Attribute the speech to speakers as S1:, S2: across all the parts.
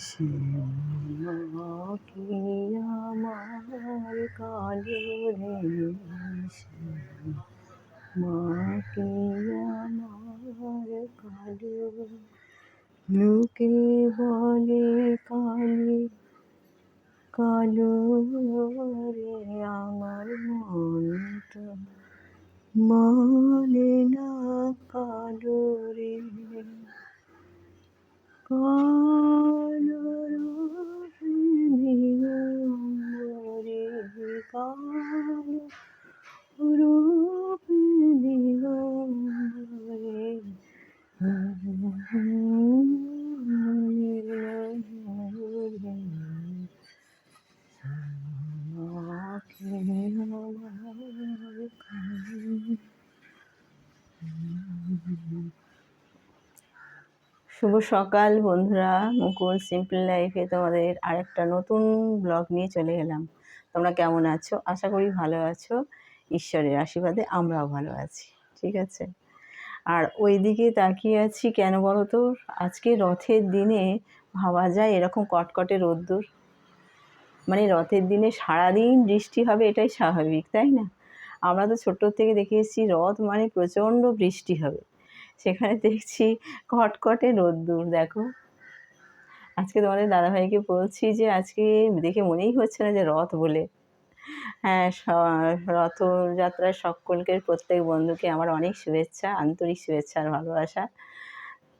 S1: সে মাকে আমার কালো রে সে মাকে আমার কালো লোকে বলে কালি কালো রে আমার মন তো মানে না শুভ সকাল বন্ধুরা, মুকুল সিম্পল লাইফে তোমাদের আরেকটা নতুন ব্লগ নিয়ে চলে এলাম। তোমরা কেমন আছো? আশা করি ভালো আছো। ঈশ্বরের আশীর্বাদে আমরাও ভালো আছি, ঠিক আছে? আর ওই দিকে তাকিয়ে আছি কেন বলো তো আজকে রথের দিনে ভাবা যায় এরকম কটকটে রোদ্দুর। মানে রথের দিনে সারাদিন বৃষ্টি হবে এটাই স্বাভাবিক, তাই না? আমরা তো ছোট্ট থেকে দেখে এসেছি, রথ মানে প্রচণ্ড বৃষ্টি হবে। সেখানে দেখছি কটকটে রোদ্দুর, দেখো। আজকে তোমাদের দাদাভাইকে বলছি যে, আজকে দেখে মনেই হচ্ছে না যে রথ বলে। হ্যাঁ রথযাত্রার সকলকে, প্রত্যেক বন্ধুকে আমার অনেক শুভেচ্ছা, আন্তরিক শুভেচ্ছা আর ভালোবাসা।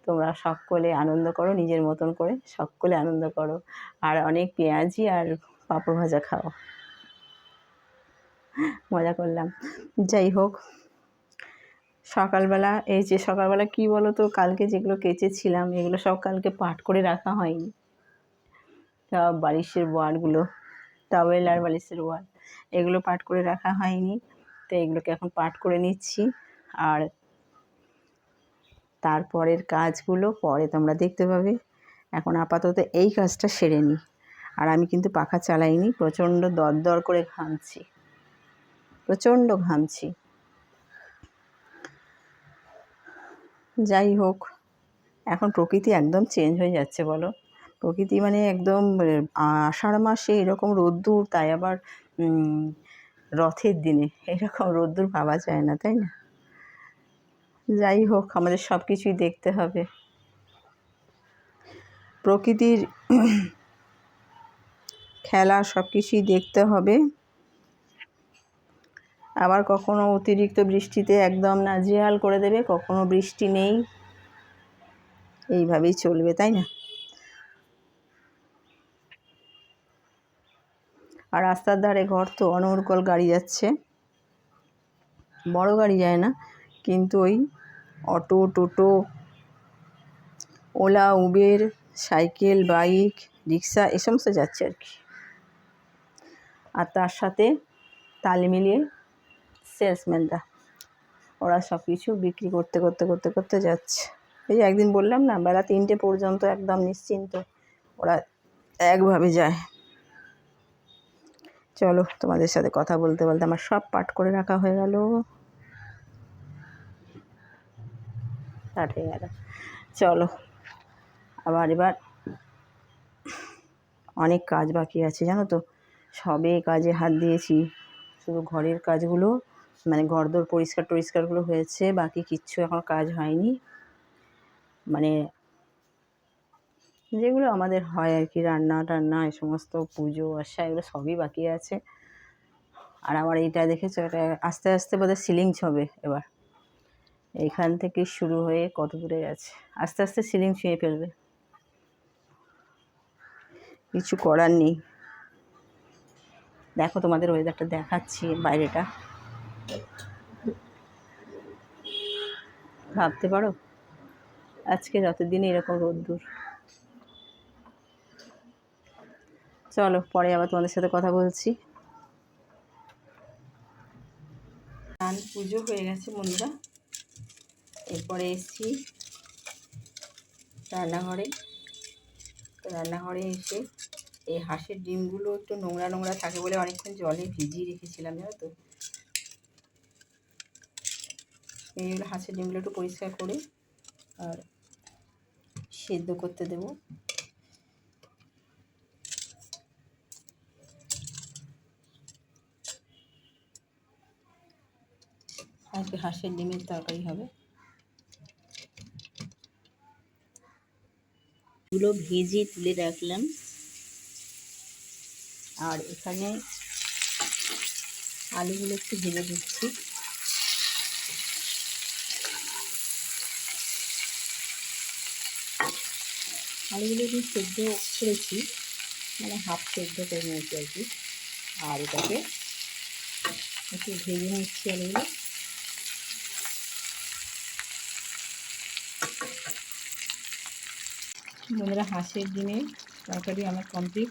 S1: তোমরা সকলে আনন্দ করো, নিজের মতন করে সকলে আনন্দ করো। আর অনেক পেঁয়াজি আর পাঁপড় ভাজা খাও। মজা করলাম। যাই হোক সকালবেলা, এই যে সকালবেলা কি বলো তো কালকে যেগুলো কেচেছিলাম, এগুলো সব কালকে পাট করে রাখা হয়নি। সব বালিশের ওয়ারগুলো টাওয়েল আর বালিশের ওয়ার এগুলো পাট করে রাখা হয়নি। তো এগুলোকে এখন পাট করে নিচ্ছি। আর তারপরের কাজগুলো পরে তোমরা দেখতে পাবে। এখন আপাতত এই কাজটা সেরে নিই আর আমি কিন্তু পাখা চালাইনি, প্রচণ্ড দরদর করে ঘামছি। প্রচণ্ড ঘামছি। যাই হোক, এখন প্রকৃতি একদম চেঞ্জ হয়ে যাচ্ছে বলো। প্রকৃতি মানে একদম আষাঢ় মাসে এরকম রোদ্দুর, তাই আবার রথের দিনে এরকম রোদ্দুর পাওয়া যায় না, তাই না? যাই হোক, আমাদের সব কিছুই দেখতে হবে। প্রকৃতির খেলা সব কিছুই দেখতে হবে। আবার কখনো অতিরিক্ত বৃষ্টিতে একদম নাজেহাল করে দেবে, কখনো বৃষ্টি নেই। এইভাবেই চলবে, তাই না? আর রাস্তার ধারে ঘর তো অনর্গল গাড়ি যাচ্ছে। বড় গাড়ি যায় না, কিন্তু ওই auto, toto, Ola, Uber, cycle, bike, rickshaw, এ সমস্ত যাচ্ছে আর কি। আর তার সাথে তাল মিলিয়ে সেলসম্যানরা। ওরা সব কিছু বিক্রি করতে করতে করতে করতে যাচ্ছে। এই যে একদিন বললাম না, বেলা তিনটে পর্যন্ত একদম নিশ্চিন্ত ওরা একভাবে যায়। চলো তোমাদের সাথে কথা বলতে বলতে আমার সব পাঠ করে রাখা হয়ে গেল। হয়ে গেল। চলো, আবার এবার অনেক কাজ বাকি আছে, জানো তো? সবে কাজে হাত দিয়েছি, শুধু ঘরের কাজগুলো মানে ঘরদোর পরিষ্কার টরিষ্কারগুলো হয়েছে, বাকি কিচ্ছু এখন কাজ হয়নি। মানে যেগুলো আমাদের হয় আর কি, রান্না টান্না, এই সমস্ত পুজো, আসা, এগুলো সবই বাকি আছে। আর আমার এইটা দেখেছ, এটা আস্তে আস্তে বোধহয় সিলিং ছবে এবার। এইখান থেকে শুরু হয়ে কত দূরে গেছে? আস্তে আস্তে সিলিং ছুঁয়ে ফেলবে। কিছু করার নেই। দেখো তোমাদের ওয়েদারটা দেখাচ্ছি বাইরেটা। ভাবতে পারো? আজকে যতদিনে এরকম রোদ্দুর। চলো, পরে আবার তোমাদের সাথে কথা বলছি। স্নান পুজো হয়ে গেছে বন্ধুরা। এরপরে এসছি রান্নাঘরে। রান্নাঘরে এসে এই হাঁসের ডিমগুলো একটু নোংরা নোংরা থাকে বলে অনেকক্ষণ জলে ভিজিয়ে রেখেছিলাম, জানো তো? এই হাঁসের ডিমগুলো একটু পরিষ্কার করে আর সেদ্ধ করতে দেব। আজকে হাঁসের ডিমের তরকারি হবে। গুলো ভেজে তুলে রাখলাম। আর এখানে আলুগুলো একটু ভেজে দিচ্ছি আলুগুলো একটু সেদ্ধ করেছি মানে হাফ সেদ্ধ করে নিয়েছি আর কি। আর এটাকে একটু ভেজে নিচ্ছি আলুগুলো বন্ধুরা, হাঁসের ডিমের তরকারি আমার কমপ্লিট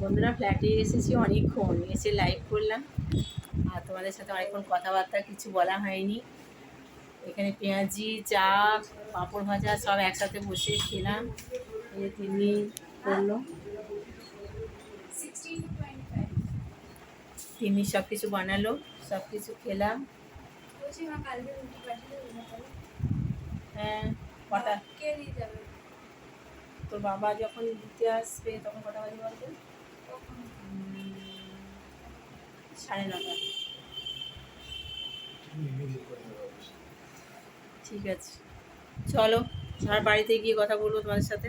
S1: বন্ধুরা ফ্ল্যাটে এসেছি অনেকক্ষণ, এসে লাইভ করলাম। আর তোমাদের সাথে অনেকক্ষণ কথাবার্তা কিছু বলা হয়নি। এখানে পেঁয়াজি, চা, পাঁপড় ভাজা সব একসাথে বসে খেলাম। তিনি করল। তিনি সব কিছু বানালো সব কিছু খেলাম। হ্যাঁ কটা? তোর বাবা যখন দিতে আসবে তখন কটা বাজে বলতো? সাড়ে নটা। ঠিক আছে। চলো আর বাড়িতে গিয়ে কথা বলব তোমাদের সাথে।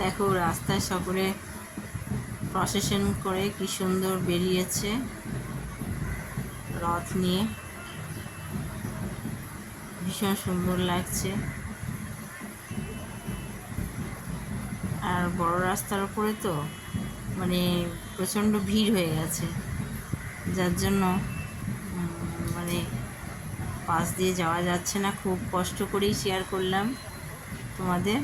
S1: দেখো রাস্তায় সকলে প্রসেশন করে কি সুন্দর বেরিয়েছে। রথ নিয়ে। ভীষণ সুন্দর লাগছে। আর বড় রাস্তার উপরে তো মানে প্রচণ্ড ভিড় হয়ে গেছে। যার জন্য মানে পাশ দিয়ে যাওয়া যাচ্ছে না। খুব কষ্ট করেই শেয়ার করলাম তোমাদের।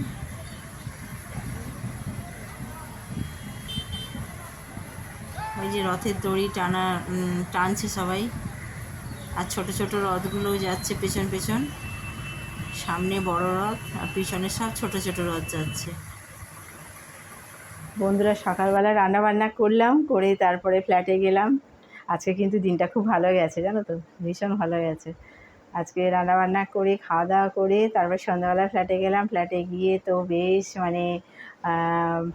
S1: ওই যে রথের দড়ি টানা টানছে সবাই। আর ছোট ছোট রথগুলোও যাচ্ছে পেছন পেছন। সামনে বড় রথ আর পিছনে সব ছোট ছোট রথ যাচ্ছে। বন্ধুরা, সকালবেলা রান্না বান্না করলাম, করে তারপরে ফ্ল্যাটে গেলাম। আজকে কিন্তু দিনটা খুব ভালো গেছে, জানো তো? ভীষণ ভালো গেছে। আজকে রান্না বান্না করে খাওয়া দাওয়া করে, তারপর সন্ধ্যাবেলা ফ্ল্যাটে গেলাম। ফ্ল্যাটে গিয়ে তো বেশ মানে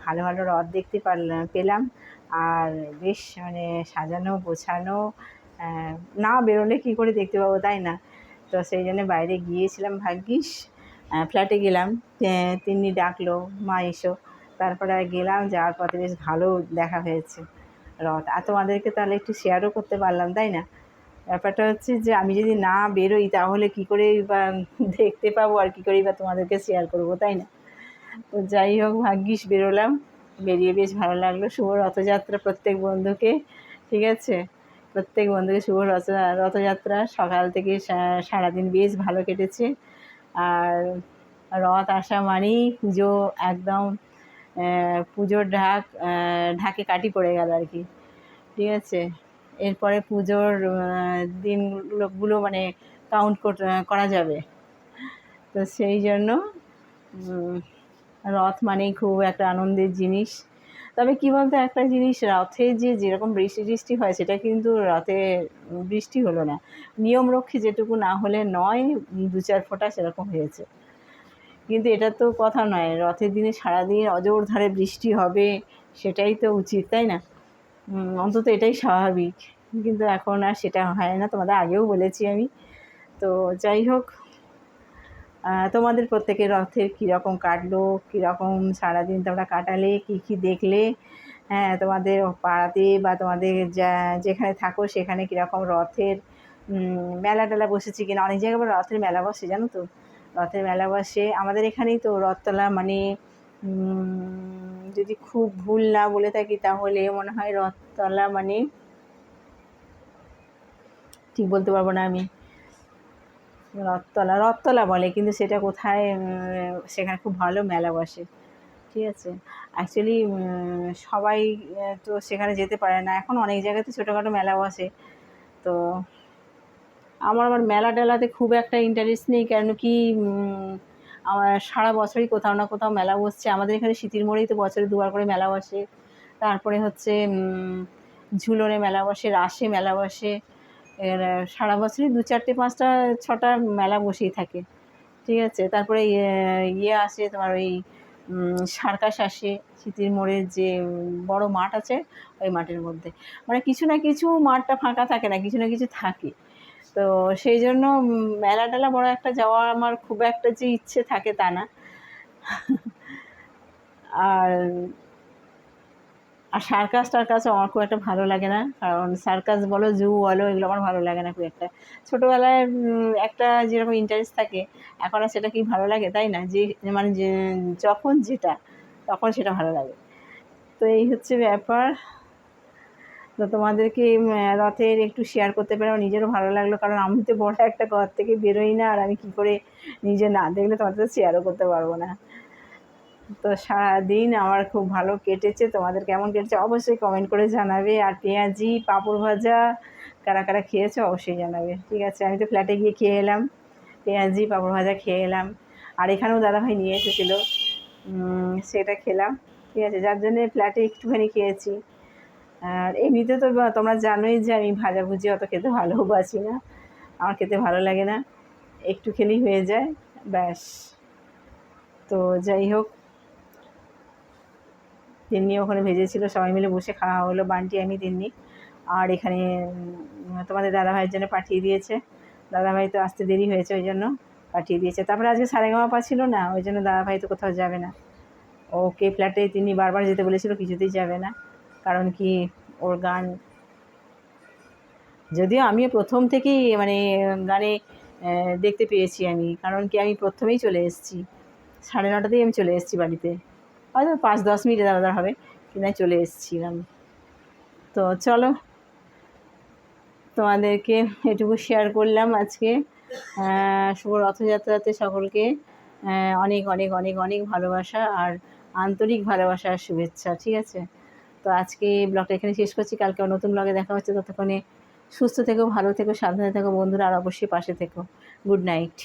S1: ভালো ভালো রথ দেখতে পারলাম, পেলাম। আর বেশ মানে সাজানো, গোছানো না বেরোলে কী করে দেখতে পাবো তাই না? তো সেই জন্য বাইরে গিয়েছিলাম ভাগ্যিস। ফ্ল্যাটে গেলাম। তিনি ডাকলো, মা, এসো। তারপরে গেলাম, যাওয়ার পথে বেশ ভালো দেখা হয়েছে। রথ। আর তোমাদেরকে তাহলে একটু শেয়ারও করতে পারলাম, তাই না? ব্যাপারটা হচ্ছে যে আমি যদি না বেরোই, তাহলে কী করে বা দেখতে পাবো আর কী করেই বা তোমাদেরকে শেয়ার করব, তাই না? তো যাই হোক, ভাগ্যিস বেরোলাম। বেরিয়ে বেশ ভালো লাগল। শুভ রথযাত্রা প্রত্যেক বন্ধুকে ঠিক আছে? প্রত্যেক বন্ধুকে শুভ রথ রথযাত্রা। সকাল থেকে সারাদিন বেশ ভালো কেটেছে। আর রথ আসা মানেই পুজো একদম পুজোর ঢাক ঢাকে কাটি পড়ে গেল আর কি। ঠিক আছে? এরপরে পুজোর আহ, দিনগুলো মানে কাউন্ট করা যাবে। তো সেই জন্য রথ মানেই খুব একটা আনন্দের জিনিস। তবে কী বলতো, একটা জিনিস, রথে যে যেরকম বৃষ্টি টিষ্টি হয়, সেটা কিন্তু রথে বৃষ্টি হলো না। নিয়ম রক্ষী যেটুকু না হলে নয়, দু চার ফোঁটা সেরকম হয়েছে। কিন্তু এটা তো কথা নয়, রথের দিনে সারাদিন অজোর ধারে বৃষ্টি হবে, সেটাই তো উচিত, তাই না? অন্তত এটাই স্বাভাবিক। কিন্তু এখন আর সেটা হয় না, তোমাদের আগেও বলেছি আমি। তো যাই হোক তোমাদের প্রত্যেকের রথের কীরকম কাটলো, কীরকম সারাদিন তোমরা কাটালে, কী কী দেখলে? হ্যাঁ তোমাদের পাড়াতে বা তোমাদের যা, যেখানে থাকো, সেখানে কীরকম রথের মেলা টেলা বসেছে কিনা? অনেক জায়গায় রথের মেলা বসে, জানো তো? রথের মেলা বসে। আমাদের এখানেই তো রথতলা মানে যদি খুব ভুল না বলে থাকি তাহলে মনে হয় রথতলা মানে ঠিক বলতে পারব না আমি। রথতলা রথতলা বলে, কিন্তু সেটা কোথায় সেখানে খুব ভালো মেলা বসে, ঠিক আছে? অ্যাকচুয়ালি সবাই তো সেখানে যেতে পারে না। এখন অনেক জায়গাতে ছোটোখাটো মেলা বসে, তো আমার আবার মেলা টেলাতে খুব একটা ইন্টারেস্ট নেই, কেন কি আমার সারা বছরই কোথাও না কোথাও মেলা বসছে। আমাদের এখানে শীতের মোড়েই তো বছরে দুবার করে মেলা বসে। তারপরে হচ্ছে ঝুলনে মেলা বসে, রাসে মেলা বসে সারা বছরই দু চারটে, পাঁচটা, ছটা মেলা বসেই থাকে, ঠিক আছে? তারপরে ইয়ে ইয়ে আসে তোমার ওই সার্কাস আসে শীতের মোড়ের যে বড় মাঠ আছে, ওই মাঠের মধ্যে। মানে কিছু না কিছু মাঠটা ফাঁকা থাকে না, কিছু না কিছু থাকে। তো সেই জন্য মেলা টেলা বড় একটা যাওয়া আমার খুব একটা যে ইচ্ছে থাকে তা না। আর আর সার্কাস টার্কাস আমার খুব একটা ভালো লাগে না। কারণ সার্কাস বলো, জু বলো, এগুলো আমার ভালো লাগে না খুব একটা। ছোটোবেলায় একটা যেরকম ইন্টারেস্ট থাকে, এখন আর সেটা কি ভালো লাগে তাই না? যে মানে যে, যখন যেটা, তখন সেটা ভালো লাগে। তো এই হচ্ছে ব্যাপার। তো তোমাদেরকে রথের একটু শেয়ার করতে পেরে আমার নিজেরও ভালো লাগল। কারণ আমি তো বড় একটা ঘর থেকে বেরোই না, আর আমি কী করে নিজে না দেখলে তোমাদের শেয়ারও করতে পারব না। তো সারাদিন আমার খুব ভালো কেটেছে। তোমাদের কেমন কেটেছে অবশ্যই কমেন্ট করে জানাবে। আর পেঁয়াজি, পাঁপড় ভাজা কারা কারা খেয়েছো অবশ্যই জানাবে। ঠিক আছে, আমি তো ফ্ল্যাটে গিয়ে খেয়ে এলাম। পেঁয়াজি, পাঁপড় ভাজা খেয়ে এলাম। আর এখানেও দাদাভাই নিয়ে এসেছিল। সেটা খেলাম। ঠিক আছে, যার জন্যে ফ্ল্যাটে একটুখানি খেয়েছি। আর এমনিতে তো তোমরা জানোই যে আমি ভাজাভুজি অত খেতে ভালোবাসি না। আমার খেতে ভালো লাগে না। একটু খেলেই হয়ে যায়, ব্যাস। তো যাই হোক তিন্নি ওখানে ভেজেছিল, সবাই মিলে বসে খাওয়া হলো, বান্টি, আমি, তিন্নি। আর এখানে তোমাদের দাদাভাইয়ের জন্য পাঠিয়ে দিয়েছে। দাদাভাই তো আসতে দেরি হয়েছে, ওই জন্য পাঠিয়ে দিয়েছে। তারপরে আজকে সারেগামা পা ছিল না, ওই জন্য দাদাভাই তো কোথাও যাবে না। ওকে ফ্ল্যাটে তিনি বারবার যেতে বলেছিল, কিছুতেই যাবে না। কারণ কি, ওর গান যদিও আমিও প্রথম থেকেই মানে গানে দেখতে পেয়েছি আমি। কারণ কি, আমি প্রথমেই চলে এসেছি। সাড়ে নটাতেই আমি চলে এসেছি বাড়িতে। হয়তো পাঁচ, দশ মিনিট দাদা হবে আমি চলে এসেছিলাম। তো চলো, তোমাদেরকে এটুকু শেয়ার করলাম আজকে। শুভ রথযাত্রাতে সকলকে অনেক অনেক অনেক অনেক ভালোবাসা আর আন্তরিক ভালোবাসা আর শুভেচ্ছা, ঠিক আছে? তো আজকে ব্লগটা এখানে শেষ করছি। কালকে নতুন ব্লগে দেখা হচ্ছে। ততক্ষণে সুস্থ থেকো, ভালো থেকো, সাবধানে থেকো বন্ধুরা, আর অবশ্যই পাশে থেকো। Good night.